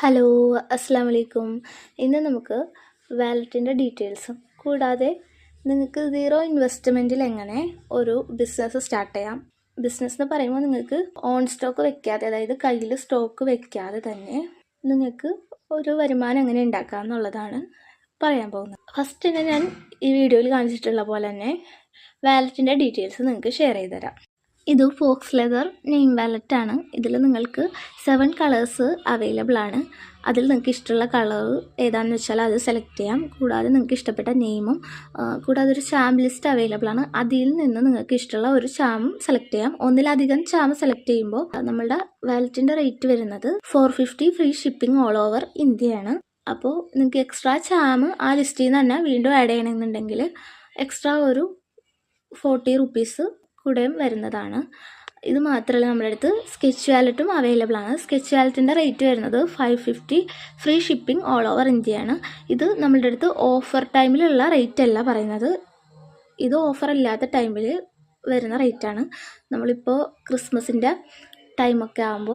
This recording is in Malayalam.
ഹലോ അസ്സാം വലൈക്കും ഇന്ന് നമുക്ക് വാലറ്റിന്റെ ഡീറ്റെയിൽസും കൂടാതെ നിങ്ങൾക്ക് സീറോ ഇൻവെസ്റ്റ്മെന്റിൽ എങ്ങനെ ഒരു ബിസിനസ് സ്റ്റാർട്ട് ചെയ്യാം. ബിസിനസ് എന്ന് പറയുമ്പോൾ നിങ്ങൾക്ക് ഓൺ സ്റ്റോക്ക് വെക്കാതെ അതായത് കയ്യിൽ സ്റ്റോക്ക് വെക്കാതെ തന്നെ നിങ്ങൾക്ക് ഒരു വരുമാനം എങ്ങനെ ഉണ്ടാക്കാം എന്നുള്ളതാണ് പറയാൻ പോകുന്നത്. ഫസ്റ്റ് തന്നെ ഞാൻ ഈ വീഡിയോയിൽ കാണിച്ചിട്ടുള്ള പോലെ തന്നെ വാലറ്റിന്റെ ഡീറ്റെയിൽസ് നിങ്ങൾക്ക് ഷെയർ ചെയ്ത് തരാം ഇത് ഫോക്സ് ലെതർ നെയിം വാലറ്റാണ് ഇതിൽ നിങ്ങൾക്ക് സെവൻ കളേഴ്സ് അവൈലബിൾ ആണ്. അതിൽ നിങ്ങൾക്ക് ഇഷ്ടമുള്ള കളർ ഏതാണെന്ന് വെച്ചാൽ അത് സെലക്ട് ചെയ്യാം. കൂടാതെ നിങ്ങൾക്ക് ഇഷ്ടപ്പെട്ട നെയിമും കൂടാതെ ഒരു ചാം ലിസ്റ്റ് അവൈലബിൾ ആണ്. അതിൽ നിന്ന് നിങ്ങൾക്ക് ഇഷ്ടമുള്ള ഒരു ചാം സെലക്ട് ചെയ്യാം. ഒന്നിലധികം ചാം സെലക്ട് ചെയ്യുമ്പോൾ നമ്മളുടെ വാലറ്റിന്റെ റേറ്റ് വരുന്നത് four fifty free shipping all over ഇന്ത്യയാണ്. അപ്പോൾ നിങ്ങൾക്ക് എക്സ്ട്രാ ചാം ആ ലിസ്റ്റിൽ നിന്ന് തന്നെ വീണ്ടും ആഡ് ചെയ്യണമെന്നുണ്ടെങ്കിൽ എക്സ്ട്രാ ഒരു ഫോർട്ടി റുപ്പീസ് കൂടെയും വരുന്നതാണ്. ഇത് മാത്രമല്ല നമ്മുടെ അടുത്ത് സ്കെച്ച് വാലറ്റും അവൈലബിൾ ആണ്. സ്കെച്ച് വാലറ്റിന്റെ റേറ്റ് വരുന്നത് five fifty free shipping all over ഇന്ത്യയാണ് ഇത് നമ്മളുടെ അടുത്ത് ഓഫർ ടൈമിലുള്ള റേറ്റ് അല്ല പറയുന്നത്. ഇത് ഓഫർ ഇല്ലാത്ത ടൈമിൽ വരുന്ന റേറ്റാണ് നമ്മളിപ്പോൾ ക്രിസ്മസിന്റെ ടൈമൊക്കെ ആകുമ്പോൾ